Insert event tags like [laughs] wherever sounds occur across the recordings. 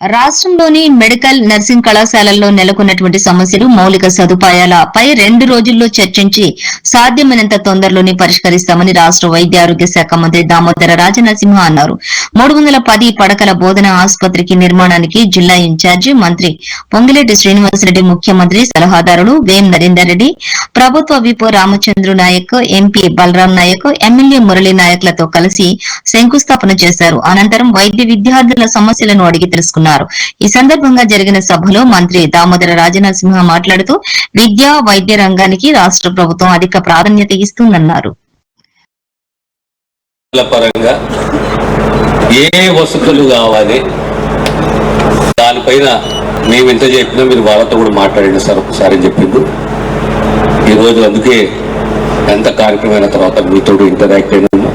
రాష్ట్రంలోని medical nursing కళాశాలల్లో నెలకొన్నటువంటి సమస్యలు మౌలిక సదుపాయాలపై రెండు రోజుల్లో చర్చించి సాధ్యమైనంత తొందరలోనే పరిష్కరిస్తామని రాష్ట్ర వైద్య ఆరోగ్య శాఖ మంత్రి దామోదర రాజనరసింహ అన్నారు. మూడు వందల పది పడకల బోధన ఆసుపత్రికి నిర్మాణానికి జిల్లా ఇన్ఛార్జి మంత్రి పొంగిరెడ్డి శ్రీనివాసరెడ్డి ముఖ్యమంత్రి సలహాదారులు వేం నరేందర్ రెడ్డి ప్రభుత్వ whip Ramachandru Naik MP Balaram Naik MLA Murali నాయక్లతో కలిసి శంకుస్థాపన చేశారు. అనంతరం వైద్య విద్యార్థుల సమస్యలను అడిగి తెలుసుకున్నారు. ఈ సందర్భంగా జరిగిన సభలో మంత్రి దామోదర రాజనరసింహ మాట్లాడుతూ విద్య వైద్య రంగానికి రాష్ట్ర ప్రభుత్వం అధిక ప్రాధాన్యత ఇస్తుందన్నారు. ఏ వసతులు కావాలి దానిపైన మేము ఎంత చెప్పినా మీరు వాళ్ళతో కూడా మాట్లాడండి సార్ ఒకసారి అని చెప్పిండు ఈరోజు అందుకే ఎంత కార్యక్రమమైన తర్వాత మీతో ఇంటరాక్ట్ అయినా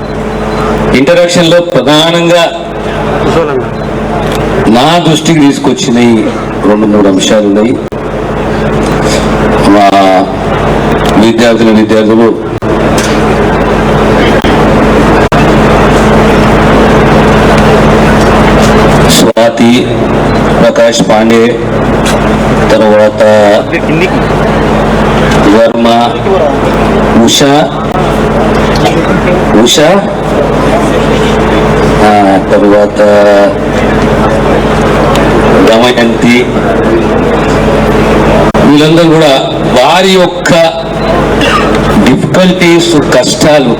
ఇంటరాక్షన్లో ప్రధానంగా నా దృష్టికి తీసుకొచ్చినాయి రెండు మూడు అంశాలు ఉన్నాయి. మా విద్యార్థుల విద్యార్థులు స్వాతి ప్రకాష్ పాండే తర్వాత వర్మ ఉషా ఉషా తర్వాత వీళ్ళందరూ కూడా వారి యొక్క డిఫికల్టీస్ కష్టాలు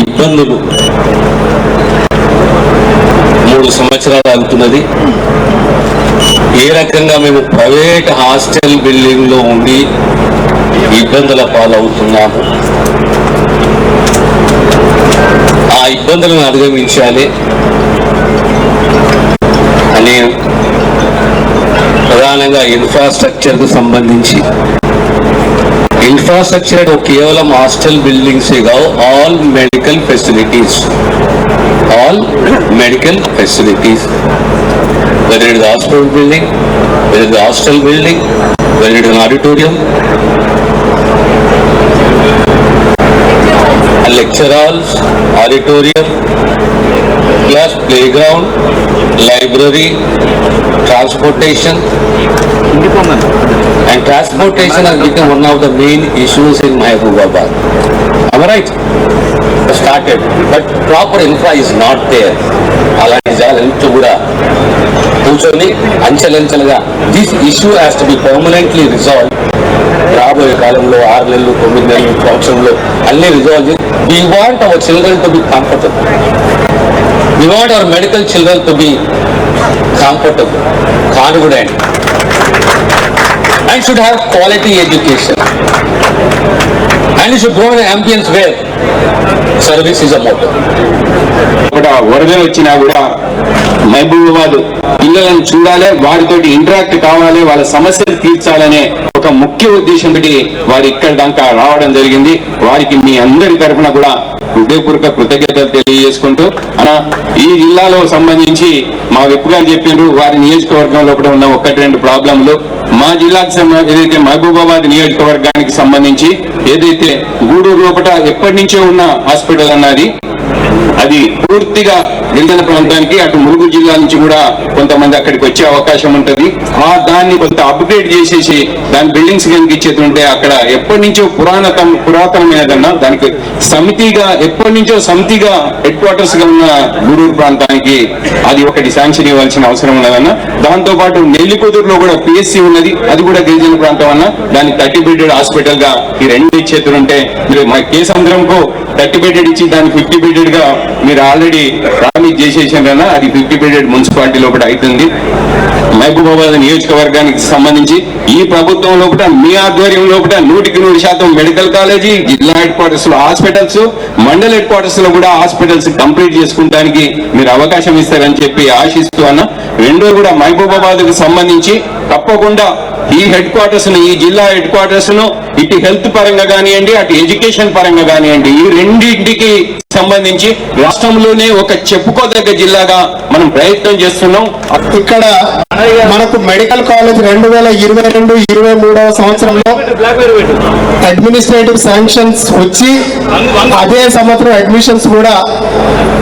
ఇబ్బందులు మూడు సంవత్సరాలు అవుతున్నది ఏ రకంగా మేము ప్రైవేట్ హాస్టల్ బిల్డింగ్లో ఉండి ఇబ్బందుల పాలవుతున్నాము. ఆ ఇబ్బందులను అధిగమించాలి. ప్రధానంగా ఇన్ఫ్రాస్ట్రక్చర్కు సంబంధించి. ఇన్ఫ్రాస్ట్రక్చర్ కేవలం hostel buildings all medical facilities all medical facilities very hostel building very hostel building very auditorium lecture halls, auditorium, class playground, library, transportation. And transportation has become one of the main issues in Mahabubabad. Am I right? Started, but proper infra is not there. అలాంటి జాలంతా కూడా కూర్చొని అంచెలంచెలుగా this issue has to be permanently resolve రాబోయే కాలంలో ఆరు నెలలు తొమ్మిది నెలలు సంవత్సరంలో అన్ని రిజాల్వ్ చేసి we want our children to be comfortable we want our medical children to be comfortable confident and. Should have quality education And you should grow in an ambience where? Service is a motto. కూడా వరదలు వచ్చినా కూడా మహబూబాబాద్ పిల్లలను చూడాలి వారితోటి interact కావాలి వాళ్ళ సమస్యలు తీర్చాలనే ఒక ముఖ్య ఉద్దేశం పెట్టి వారు ఇక్కడ దాకా రావడం జరిగింది. వారికి మీ అందరి తరఫున కూడా హృదయపూర్వక కృతజ్ఞతలు తెలియజేసుకుంటూ అలా ఈ జిల్లాలో సంబంధించి మా విప్పు గారు చెప్పిండ్రు వారి నియోజకవర్గంలో కూడా ఉన్న ఒకటి రెండు ప్రాబ్లంలు మా జిల్లాకు ఏదైతే మహబూబాబాద్ నియోజకవర్గానికి సంబంధించి ఏదైతే గూడూరు లోపల ఎప్పటి నుంచో ఉన్న హాస్పిటల్ అన్నది అది పూర్తిగా గిరిజన ప్రాంతానికి అటు ములుగు జిల్లా నుంచి కూడా కొంతమంది అక్కడికి వచ్చే అవకాశం ఉంటది. ఆ దాన్ని కొంత అప్గ్రేడ్ చేసేసి దాని బిల్డింగ్స్ కనుక ఇచ్చేది ఉంటే అక్కడ ఎప్పటి నుంచో పురాణతం పురాతనమైనదన్నా దానికి సమితిగా ఎప్పటి నుంచో సమితిగా హెడ్ క్వార్టర్స్గా ఉన్న గూడూరు ప్రాంతానికి అది ఒకటి శాంక్షన్ ఇవ్వాల్సిన అవసరం ఉన్నదన్న. దాంతో పాటు నెల్లికొదురులో కూడా పిఎస్సి ఉన్నది. అది కూడా గిరిజన ప్రాంతం అన్న. దానికి థర్టీ బెడెడ్ హాస్పిటల్గా ఈ రెండు ఇచ్చేతుంటే మీరు మా కేసు కేసంద్రంకు థర్టీ బెడెడ్ ఇచ్చి దాన్ని ఫిఫ్టీ బెడెడ్గా మీరు ఆల్రెడీ ప్రామిస్ చేసేసారన్న అది ఫిఫ్టీ పీరియడ్ మున్సిపాలిటీ లోపల అవుతుంది. మహబూబాబాద్ నియోజకవర్గానికి సంబంధించి ఈ ప్రభుత్వం లోపల మీ ఆధ్వర్యం లోపల నూటికి నూరు శాతం మెడికల్ కాలేజీ జిల్లా హెడ్ క్వార్టర్స్లో హాస్పిటల్స్ మండల్ హెడ్ క్వార్టర్స్లో కూడా హాస్పిటల్స్ కంప్లీట్ చేసుకుంటానికి మీరు అవకాశం ఇస్తారని చెప్పి ఆశిస్తూ అన్న. రెండో కూడా మహబూబాబాద్కు సంబంధించి తప్పకుండా ఈ హెడ్ క్వార్టర్స్ను ఈ జిల్లా హెడ్ క్వార్టర్స్ను ఇటు హెల్త్ పరంగా కానివ్వండి అటు ఎడ్యుకేషన్ పరంగా కానివ్వండి ఈ రెండింటికి సంబంధించి రాష్ట్రంలోనే ఒక చెప్పుకోదగ్గ జిల్లాగా మనం ప్రయత్నం చేస్తున్నాం. ఇక్కడ మనకు మెడికల్ కాలేజ్ రెండు వేల ఇరవై రెండు ఇరవై మూడవ సంవత్సరంలో అడ్మినిస్ట్రేటివ్ శాంక్షన్స్ వచ్చి అదే సంవత్సరం అడ్మిషన్స్ కూడా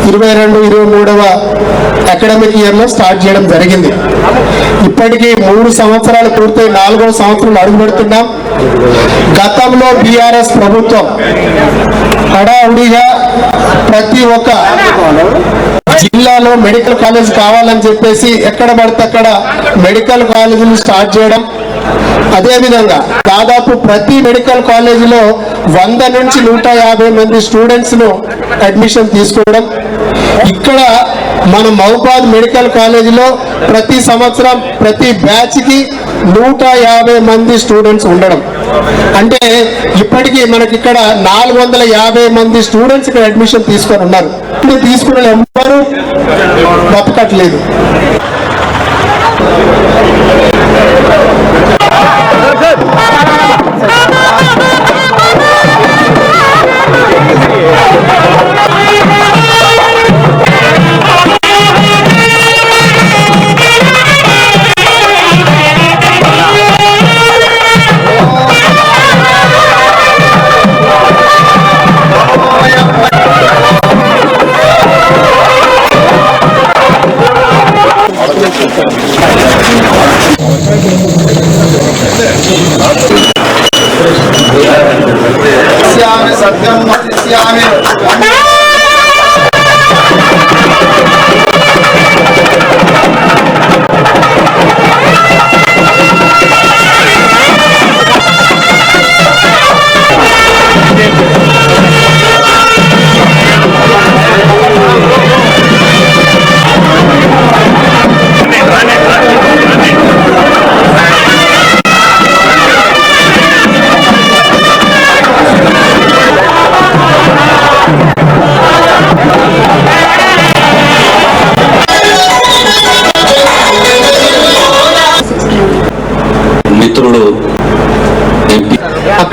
ఇరవై రెండు ఇరవై మూడవ అకాడమిక్ ఇయర్లో స్టార్ట్ చేయడం జరిగింది. ఇప్పటికీ మూడు సంవత్సరాలు పూర్తయి నాలుగవ సంవత్సరం అడుగుపెడుతున్నాం గతంలో బీఆర్ఎస్ ప్రభుత్వం హడావుడిగా ప్రతి ఒక్క జిల్లాలో మెడికల్ కాలేజ్ కావాలని చెప్పేసి ఎక్కడ పడితే అక్కడ మెడికల్ కాలేజీని స్టార్ట్ చేయడం. అదేవిధంగా దాదాపు ప్రతి మెడికల్ కాలేజీలో వంద నుంచి నూట యాభై మంది స్టూడెంట్స్ను అడ్మిషన్ తీసుకోవడం. ఇక్కడ మన మహబాద్ మెడికల్ కాలేజీలో ప్రతి సంవత్సరం ప్రతి బ్యాచ్కి నూట యాభై మంది స్టూడెంట్స్ ఉండడం. అంటే ఇప్పటికీ మనకి ఇక్కడ నాలుగు వందల యాభై మంది స్టూడెంట్స్ ఇక్కడ అడ్మిషన్ తీసుకొని ఉన్నారు. ఇప్పుడు తీసుకున్న ఎవ్వరూ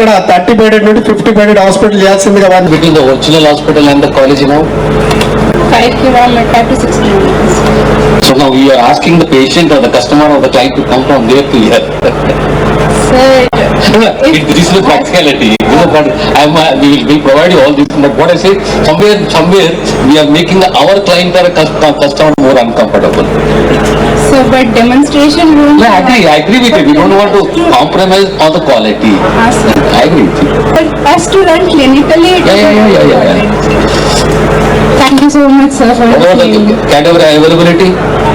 అక్కడ థర్టీ బెడెడ్ నుండి ఫిఫ్టీ బెడెడ్ హాస్పిటల్ చేయాల్సిందిగా వాళ్ళు between the original hospital and the college now five kilometer to six kilometers. So now we are asking the patient or the customer or the client to come from there to here. [laughs] Sir, It- This is the practicality. This is what I am, uh, we will we provide you all this, but what I say, somewhere, somewhere, we are making our client or a uh, customer more uncomfortable. so but demonstration room. Yeah, I agree, I agree with you. We don't want to compromise on the quality. Ah, sir. I agree with you. But as to run clinically. Yeah, yeah, yeah, yeah, yeah, Thank you so much, sir, for What about the cadaver availability?